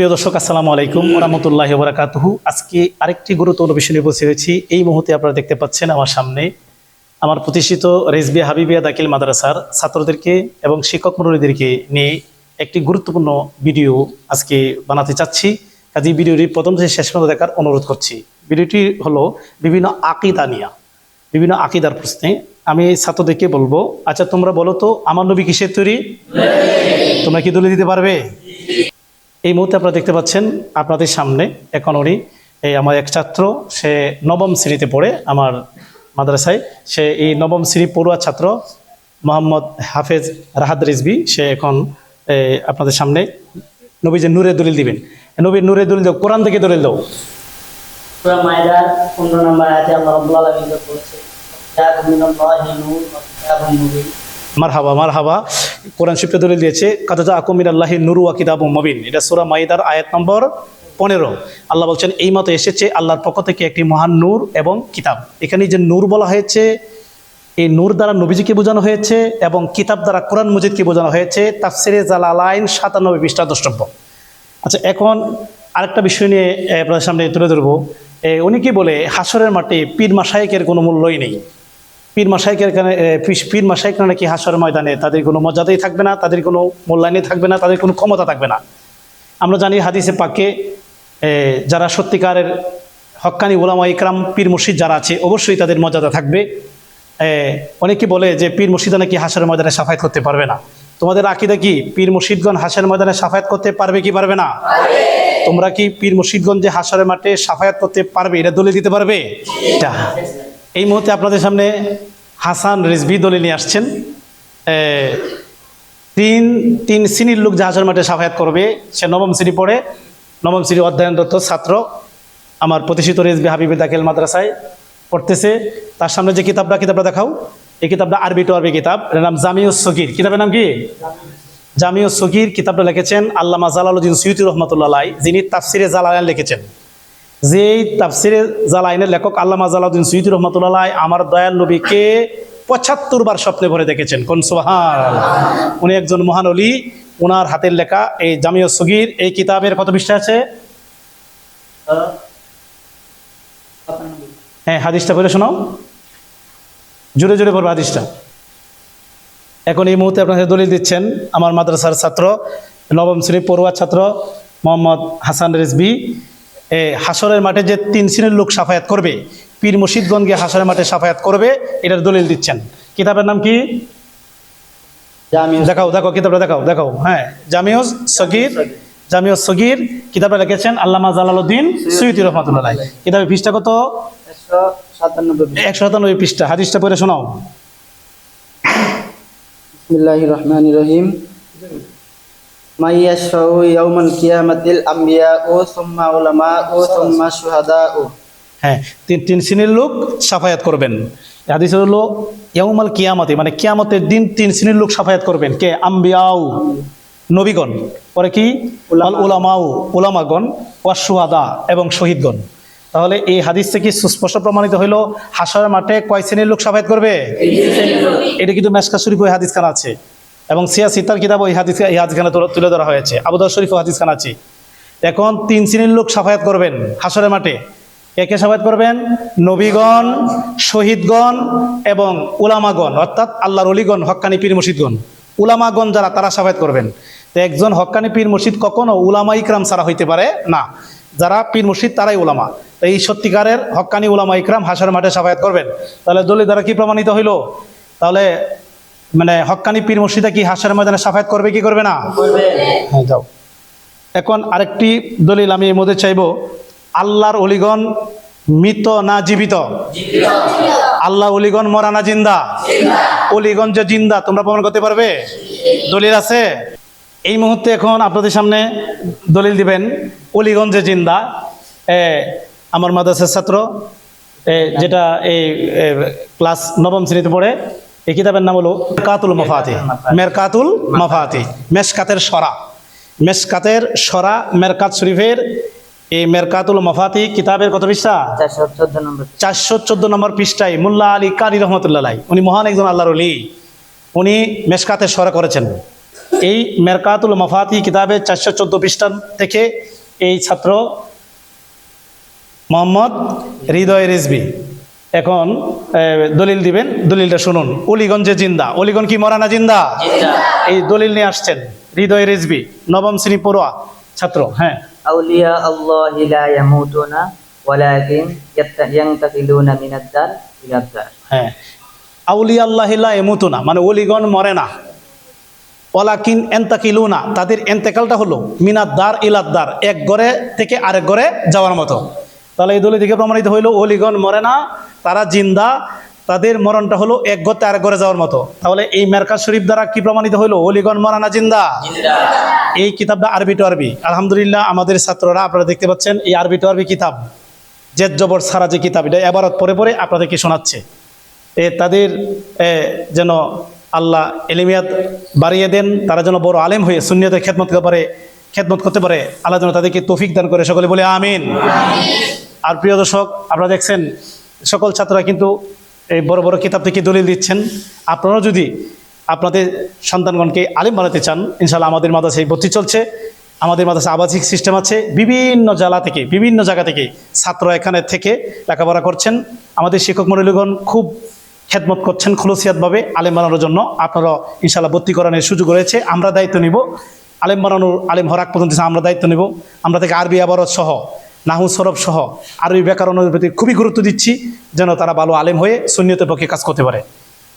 প্রিয় দর্শক আসসালামু আলাইকুম রহমতুল্লাহ বরাকাতুহু। আজকে আরেকটি গুরুত্বপূর্ণ বিষয় নিয়ে বসে হয়েছি। এই মুহূর্তে আপনারা দেখতে পাচ্ছেন আমার সামনে আমার প্রতিষ্ঠিত রেজবিয়া হাবিবিয়া দাকিল মাদ্রাসার ছাত্রদেরকে এবং শিক্ষক মণ্ডলীদেরকে নিয়ে একটি গুরুত্বপূর্ণ ভিডিও আজকে বানাতে চাচ্ছি। কাজে ভিডিওটি প্রথম থেকে শেষ পর্যন্ত দেখার অনুরোধ করছি। ভিডিওটি হলো বিভিন্ন আকিদা নিয়া বিভিন্ন আকিদার প্রশ্নে। আমি ছাত্রদেরকে বলব আচ্ছা তোমরা বলো তো আমার নবী কিসের তৈরি? তোমরা কি দলে দিতে পারবে? এই মুহূর্তে আপনারা দেখতে পাচ্ছেন আপনাদের সামনে এখন উনি, এই আমার এক ছাত্র, সে নবম শ্রেণীতে পড়ে আমার মাদ্রাসায়। সে এই নবম শ্রেণি পড়ুয়া ছাত্র মোহাম্মদ হাফেজ রাহাদ রিজবি সে এখন আপনাদের সামনে নবী যে নূরে দলিল দিবেন। নবীর নূরে দলিল দাও, কোরআন থেকে দলিল মায়দার 15 নম্বর আয়াতে আল্লাহ মার হাবা মার হাবা কোরআন শিফটে দলিল দিয়েছে কাতাজা আকুমির আল্লাহি নুরু কিতাবু মবিন। এটা সূরা মাইদার আয়াত নম্বর পনেরো। আল্লাহ বলছেন, এই মতো এসেছে আল্লাহর পক্ষ থেকে একটি মহান নূর এবং কিতাব। এখানে যে নূর বলা হয়েছে, এই নূর দ্বারা নবীজিকে বোঝানো হয়েছে এবং কিতাব দ্বারা কোরআন মজিদকে বোঝানো হয়েছে, তার তাফসিরে জালালাইন সাতানব্বই পৃষ্ঠা দ্রষ্টব্য। আচ্ছা এখন আরেকটা বিষয় নিয়ে আপনাদের সামনে তুলে ধরবো। কি বলে হাসরের মাঠে পীর মাসাইকের কোনো মূল্যই নেই। পীর মাসাইকের কারণে এ, পীর- মাসাইক নাকি হাসরের ময়দানে তাদের কোনো মর্যাদাই থাকবে না তাদের কোনো মূল্যায়নই থাকবে না তাদের কোনো ক্ষমতা থাকবে না। আমরা জানি হাদিসে পাকে যারা সত্যিকারের হক্কানি ওলামা ইকরাম পীর মুর্শিদ যারা আছে অবশ্যই তাদের মর্যাদা থাকবে। অনেকে বলে যে পীর মুর্শিদা নাকি হাসের ময়দানে সাফায়াত করতে পারবে না। তোমাদের আকিদা কি? পীর মুর্শিদগণ হাসের ময়দানে সাফায়াত করতে পারবে কি পারবে না? তোমরা কি পীর মুর্শিদগঞ্জ যে হাসরের মাঠে সাফায়াত করতে পারবে এটা দলে দিতে পারবে? এটা এই মুহূর্তে আপনাদের সামনে হাসান রিজভি দলে নিয়ে আসছেন। তিন তিন শ্রেণির লোক হাসরের মাঠে সাফায়াত করবে। সে নবম শ্রেণি পড়ে। নবম শ্রেণি অধ্যয়নরত ছাত্র। আমার প্রতিষ্ঠিত রেজবি হাবিবে দাখিল মাদ্রাসায় পড়তেছে। তার সামনে যে কিতাবটা কিতাবটা দেখাও। এই কিতাবটা আরবি টু আরবি কিতাব। এর নাম জামিউস সগির। কিতাবের নাম কি? জামিউ সগির। কিতাবটা লিখেছেন আল্লামা জালালুদ্দিন সৈয়দুর রহমতুল্লাহ যিনি তাফসিরে জালালাইন লিখেছেন। যেই তাফসিরে জালাইনের লেখক আল্লামা জালাউদ্দিন সৈয়দুর রহমতুল্লাহ আমার দয়াল নবীকে পঁচাত্তর বার স্বপ্নে ভরে দেখেছেন। কোন সুবহান উনি একজন মহান অলি ওনার হাতের লেখা এই জামিউস সগির, এই কিতাবের কত পৃষ্ঠা আছে? হ্যাঁ হাদিসটা বলে শোনাও। জোরে জোরে পড়বে হাদিসটা। এখন এই মুহূর্তে আপনাদের দলিল দিচ্ছেন আমার মাদ্রাসার ছাত্র, নবম শ্রেণি পড়ুয়া ছাত্র মোহাম্মদ হাসান রেজবি হাসরের মাঠে যে তিন শ্রেণির লোক সাফায়াত করবে পীর মুর্শিদগঞ্জকে হাসরের মাঠে সাফায়াত করবে এটার দলিল দিচ্ছেন। কিতাবের নাম কি? দেখাও দেখো কিতাবটা দেখাও দেখাও হ্যাঁ জামিউস সগির জামিউস সগির কিতাবটা লিখেছেন আল্লামা জালালউদ্দিন সৈয়দি রহমতুল্লাহ। কিতাবের পৃষ্ঠা কত? 197 একশো সাতানব্বই পৃষ্ঠা। হাদিসটা পড়ে শোনাও। বিসমিল্লাহির রহমানির রহিম। কিয়ামাতিল আমবিয়া ও সুম্মা উলামা ও সুম্মা শুহাদা ও হ্যাঁ তিন তিন শ্রেণির লোক সাফায়াত করবেন। হাদিস হলো ইয়াউমাল কিয়ামতে মানে কিয়ামতের দিন তিন শ্রেণির লোক সাফায়াত করবেন। কে? আম্বিয়াউ নবীগণ। পরে কি? আল উলামাউ উলামাগণ ওয়াসুয়াদা এবং শহীদগণ। তাহলে এই হাদিস থেকে সুস্পষ্ট প্রমাণিত হইল হাসার মাঠে কয় শ্রেণির লোক সাফায়াত করবে? এটা কিন্তু মেসকা শরীফ ওই হাদিস খান আছে। এবং সিয়া সিতার কিতাব ওই হাদিস এই হাদিস খানে তুলে ধরা হয়েছে। আবুদার শরীফ হাদিস খান আছে। এখন তিন শ্রেণির লোক সাফায়াত করবেন হাসরের মাঠে। কে কে সাফায়াত করবেন? নবীগণ, শহীদগণ এবং উলামাগণ, অর্থাৎ আল্লাহর অলিগণ, হক্কানি পীর মুর্শিদগণ। উলামাগণ যারা, তারা সাফায়াত করবেন। তো একজন হক্কানি পীর মুর্শিদ কখনো উলামা ইকরাম ছাড়া হইতে পারে না। যারা পীর মুর্শিদ, তারাই উলামা। তো এই সত্যিকারের হক্কানি উলামা ইকরাম হাসর মাঠে সাফায়াত করবেন। তাহলে দলিল দ্বারা কি প্রমাণিত হইল? তাহলে মানে হক্কানি পীর মুর্শিদা কি হাসর ময়দানে সাফায়াত করবে কি করবে না? হ্যাঁ যাও। এখন আরেকটি দলিল আমি এর মধ্যে চাইব। আল্লাহর অলিগণ মৃত না জীবিত? আল্লাহ অলিগণ মরা না জিন্দা? অলিগণ যে জিন্দা তোমরা প্রমাণ করতে পারবে? দলিল আছে? এই মুহূর্তে এখন আপনাদের সামনে দলিল দিবেন অলিগঞ্জ যে জিন্দা এ, আমার মাদ্রাসার ছাত্র এ, যেটা এই ক্লাস নবম শ্রেণীতে পড়ে এই কিতাবের নাম হলো কাতুল মফাতি। মেরকাতুল মফাতি। মেশকাতের সরা। মেশকাতের সরা মেরকাত শরীফের এই মেরকাতুল মফাতি কিতাবের কত পৃষ্ঠা? চারশো চোদ্দ নম্বর পৃষ্ঠায় মোল্লা আলী কারি রহমতুল্লাহ উনি মহান একজন আল্লাহর অলি উনি মেশকাতের সরা করেছেন। এই মেরকাতুল মফাতি কিতাবের চারশো চোদ্দ পৃষ্ঠান থেকে এই ছাত্র মোহাম্মদ হৃদয় রিজবি এখন দলিল দিবেন দলিলটা শুনুন। অলিগঞ্জে জিন্দা। অলিগঞ্জ কি মরানা জিন্দা? এই দলিল নিয়ে আসছেন হৃদয় রেজবি নবম শ্রেণি পড়ুয়া ছাত্র হ্যাঁ। আউলিয়া আল্লাহ লা ইয়ামুতুনা ওয়ালাকিন ইয়ান্তাকিলুনা মিনাদ-দার ইলাদ-দার। হ্যাঁ। আউলিয়া আল্লাহ লা ইয়ামুতুনা মানে ওলিগণ মরে না। ওয়ালাকিন এন্তাকিলুনা তাদের এন্তেকালটা হলো মিনাদ-দার ইলাদ-দার এক ঘরে থেকে আরেক গরে যাওয়ার মতো। তাহলে এই দলি থেকে প্রমাণিত হইল অলিগণ মরে না তারা জিন্দা তাদের মরণটা হলো এক থেকে আরেক ঘরে যাওয়ার মতো। তাহলে এই মেরকাজ শরীফ দ্বারা কি প্রমাণিত হইল? অলিগণ মরা না জিন্দা? এই কিতাবটা আরবি টু আরবি। আলহামদুলিল্লাহ আমাদের ছাত্ররা আপনারা দেখতে পাচ্ছেন এই আরবি টু আরবি কিতাব জেদ জবর সারা যে কিতাব এটা এবারত পরে পরে আপনাদেরকে শোনাচ্ছে। এ তাদের যেন আল্লাহ এলিমিয়াত বাড়িয়ে দেন তারা যেন বড় আলেম হয়ে শূন্যতে খেদমত করতে পারে খেদমত করতে পারে আল্লাহ যেন তাদেরকে তৌফিক দান করে সকলে বলে আমিন। আর প্রিয় দর্শক, আপনারা দেখছেন, সকল ছাত্ররা কিন্তু এই বড় বড় কিতাব থেকে দলিল দিচ্ছেন। আপনারাও যদি আপনাদের সন্তানগণকে আলিম বানাতে চান ইনশাল্লাহ আমাদের মাদ্রাসায় ভর্তি চলছে। আমাদের মাদ্রাসা আবাসিক সিস্টেম আছে। বিভিন্ন জেলা থেকে, বিভিন্ন জায়গা থেকে ছাত্র এখানে থেকে লেখাপড়া করছেন। আমাদের শিক্ষক মণ্ডলীগণ খুব খেদমত করছেন খুলসিয়াতভাবে আলেম বানানোর জন্য। আপনারা ইনশাল্লাহ ভর্তি করানোর সুযোগ রয়েছে। আমরা দায়িত্ব নিব। আলেম বানানোর, আলেম হরাক পর্যন্ত আমরা দায়িত্ব নেব। আমরা থেকে আরবি আবারত সহ নাহু সরব সহ আরবি ব্যাকরণের প্রতি খুবই গুরুত্ব দিচ্ছি যেন তারা ভালো আলেম হয়ে শূন্যতের পক্ষে কাজ করতে পারে।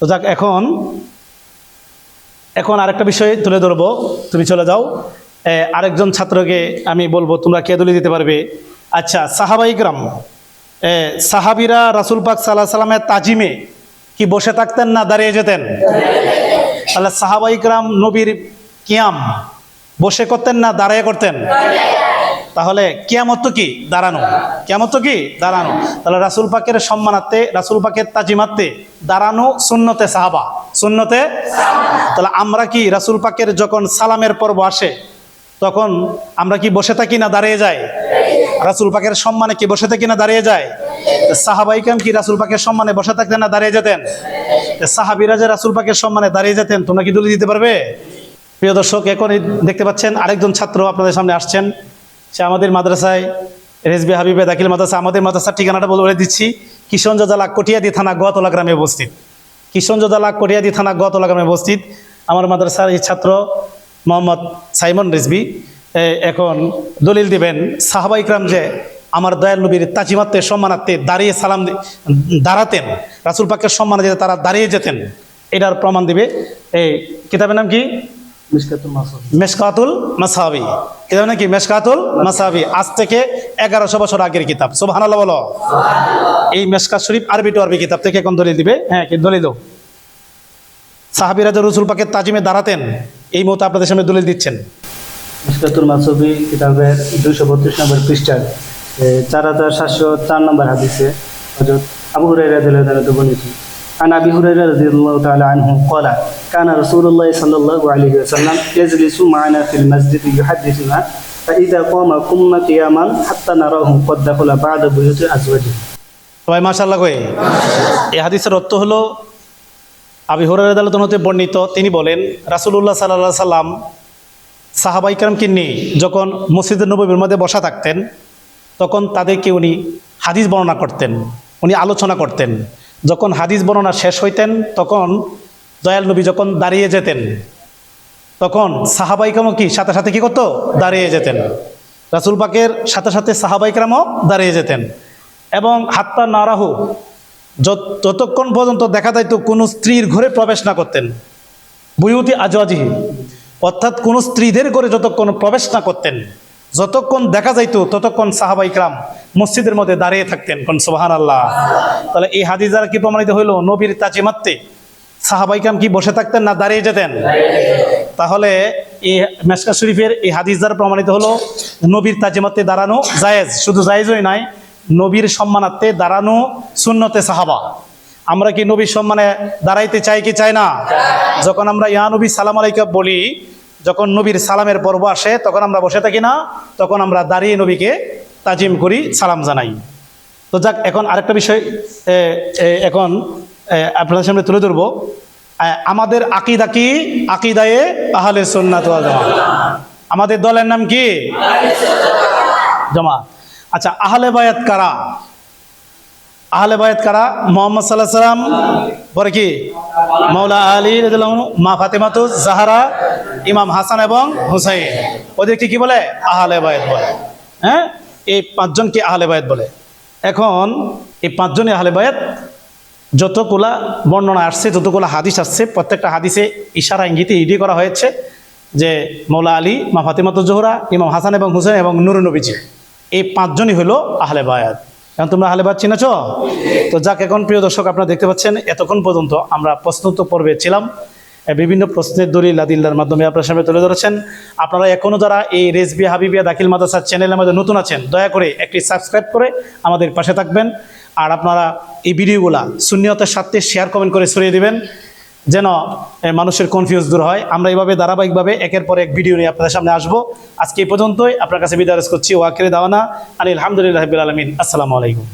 তো যাক এখন এখন আরেকটা বিষয় তুলে ধরবো। তুমি চলে যাও। আরেকজন ছাত্রকে আমি বলব তোমরা কে দলি দিতে পারবে? আচ্ছা সাহাবাইকরাম এ, সাহাবিরা রাসুল পাক সাল্লাহ সাল্লামের তাজিমে কি বসে থাকতেন না দাঁড়িয়ে যেতেন? তাহলে সাহাবাইকরাম নবীর কিয়াম বসে করতেন না দাঁড়িয়ে করতেন? তাহলে কিয়ামত তো কি? দাঁড়ানো। কিয়ামত তো কি? দাঁড়ানো। তাহলে রাসুল পাকের সম্মানার্থে, রাসুল পাকের তাজিমাতে দাঁড়ানো সুন্নতে সাহাবা। সুন্নতে তাহলে আমরা কি রাসুল পাকের যখন সালামের পর্ব আসে, তখন আমরা কি বসে থাকি না দাঁড়িয়ে যাই? রাসুল পাকের সম্মানে কি বসে থাকি না দাঁড়িয়ে যায় সাহাবাইকাম কি রাসুল পাকের সম্মানে বসে থাকতেন না দাঁড়িয়ে যেতেন? সাহাবিরা যে রাসুল পাকের সম্মানে দাঁড়িয়ে যেতেন, তোমরা কি তুলে দিতে পারবে? প্রিয় দর্শক এখন দেখতে পাচ্ছেন আরেকজন ছাত্র আপনাদের সামনে আসছেন। সে আমাদের মাদ্রাসায় রেজবি হাবিবে দাখিল মাদ্রাসা আমাদের মাদ্রাসার ঠিকানাটা বলে দিচ্ছি কিশনগঞ্জ জেলা কটিয়াদি থানা গোয়াতলা গ্রামে উপস্থিত। কিশনগঞ্জ জেলা কটিয়াদি থানা গোয়াতলা গ্রামে উপস্থিত। আমার মাদ্রাসার এই ছাত্র মোহাম্মদ সাইমন রিজবি এ, এখন দলিল দিবেন সাহাবা ইকরাম যে আমার দয়াল নবীর তাজিমাত্তে সম্মানার্থে দাঁড়িয়ে সালাম দাঁড়াতেন রাসুল পাকের সম্মানে তারা দাঁড়িয়ে যেতেন এটার প্রমাণ দিবে। এই কিতাবের নাম কি? মিশকাতুল মাসাবি। কিতাব নাকি মেশকাতুল মাসাবি। আজ থেকে এগারোশো বছর আগের কিতাব। সুবহানাল্লাহ বলো। এই মেশকাত শরীফ আরবি টু আরবি কিতাব থেকে এখন দলিল দিবে। হ্যাঁ কি? দলিল দাও। সাহাবিরা যে রসুল পাকের তাজিমে দাঁড়াতেন এই মতো আপনাদের সামনে দলিল দিচ্ছেন। মিসকাতুল মাসুবি কিতাবের দুইশো বত্রিশ নম্বর পৃষ্ঠার চার হাজার সাতশো চার নম্বর হাদিসে হজরত আবু হুরাইরা দিল্লাহ বলেছি عن أبي هريرة رضي الله تعالى عنه قال كان رسول الله صلى الله عليه وسلم يجلس معنا في المسجد يحدثنا فإذا قام قمنا قياما حتى نراه قد دخل بعد بيوت أزواجه সবাই মাশাল্লাহ কয়ে এই হাদিসের অর্থ হলো আবি হরের হতে বর্ণিত তিনি বলেন রাসুলুল্লাহ সাল্লাহ সাল্লাম সাহাবাইকারমকে নিয়ে যখন মসজিদের নবীর মধ্যে বসা থাকতেন তখন তাদেরকে উনি হাদিস বর্ণনা করতেন উনি আলোচনা করতেন যখন হাদিস বর্ণনা শেষ হইতেন, তখন দয়াল নবী যখন দাঁড়িয়ে যেতেন, তখন সাহাবাইকামও কি সাথে সাথে কি করতো? দাঁড়িয়ে যেতেন। রাসুল পাকের সাথে সাথে সাহাবাইকরামও দাঁড়িয়ে যেতেন। এবং হাত্তা নারাহু, যত- যতক্ষণ পর্যন্ত দেখা যাইতো কোনো স্ত্রীর ঘরে প্রবেশ না করতেন, বুয়ুতি আজওয়াজিহি, অর্থাৎ কোনো স্ত্রীদের ঘরে যতক্ষণ প্রবেশ না করতেন যতক্ষণ দেখা যাইতো, ততক্ষণ সাহাবাইকরাম মসজিদের মধ্যে দাঁড়িয়ে থাকতেন। কোন সোহান আল্লাহ তাহলে এই হাদিস দ্বারা কি প্রমাণিত হইল? নবীর তাজিমাত্তে সাহাবাইকরাম কি বসে থাকতেন না দাঁড়িয়ে যেতেন? তাহলে এই মেসকা শরীফের এই হাদিস দ্বারা প্রমাণিত হলো, নবীর তাজিমাতে দাঁড়ানো জায়েজ। শুধু জায়েজই নয় নবীর সম্মানার্থে দাঁড়ানো সুন্নতে সাহাবা। আমরা কি নবীর সম্মানে দাঁড়াইতে চাই কি চাই না? যখন আমরা, ইয়া নবী, সালাম আলাইকা বলি যখন নবীর সালামের পর্ব আসে, তখন আমরা বসে থাকি না, তখন আমরা দাঁড়িয়ে নবীকে তাজিম করি, সালাম জানাই। তো যাক, এখন আরেকটা বিষয় এখন আপনাদের সামনে তুলে ধরবো। আমাদের আকিদা কি? আকিদায়ে আহলে সুন্নাত জামাত। আমাদের দলের নাম কি? জামাত। আচ্ছা আহলে বায়াত কারা? আহলে বায়াত কারা? মোহাম্মদ সাল্লাহ সাল্লাম, পরে কি? মৌলা আলী মা ফাতেমাতু জাহারা, ইমাম হাসান এবং হুসাইন। ওদেরকে কি বলে? আহলে বায়াত বলে। হ্যাঁ? এই পাঁচজনকে আহলে বায়াত বলে। এখন এই পাঁচজনই আহলে বায়াত যতগুলা বর্ণনা আসছে, যতগুলা হাদিস আসছে, প্রত্যেকটা হাদিসে ইশারা, ইঙ্গিতে ইডি করা হয়েছে যে মৌলা আলী, মা ফাতেমাত জোহরা, ইমাম হাসান এবং হুসেন এবং নুর নবীজি। এই পাঁচজনই হলো আহলে বায়াত এখন তোমরা আহলে বায়াত চিনেছ? তো যাক, এখন প্রিয় দর্শক, আপনারা দেখতে পাচ্ছেন, এতক্ষণ পর্যন্ত আমরা প্রশ্নোত্তর পর্বে ছিলাম। বিভিন্ন প্রশ্নের দলিল আদিল্লার মাধ্যমে আপনার সামনে তুলে ধরেছেন। আপনারা এখনও যারা এই রেসবি হাবিবিয়া দাখিল মাদ্রাসার চ্যানেলের মধ্যে নতুন আছেন, দয়া করে একটি সাবস্ক্রাইব করে আমাদের পাশে থাকবেন। আর আপনারা এই ভিডিওগুলা শূন্যতার সাথে শেয়ার কমেন্ট করে ছড়িয়ে দিবেন। যেন মানুষের কনফিউজ দূর হয়। আমরা এইভাবে ধারাবাহিকভাবে একের পর এক ভিডিও নিয়ে আপনাদের সামনে আসব। আজকে এই পর্যন্তই। আপনার কাছে বিদায় করছি। ওয়াকের দাওয়ানা। আলী আলহামদুলিল্লাহ আলমিন। আসসালামু আলাইকুম।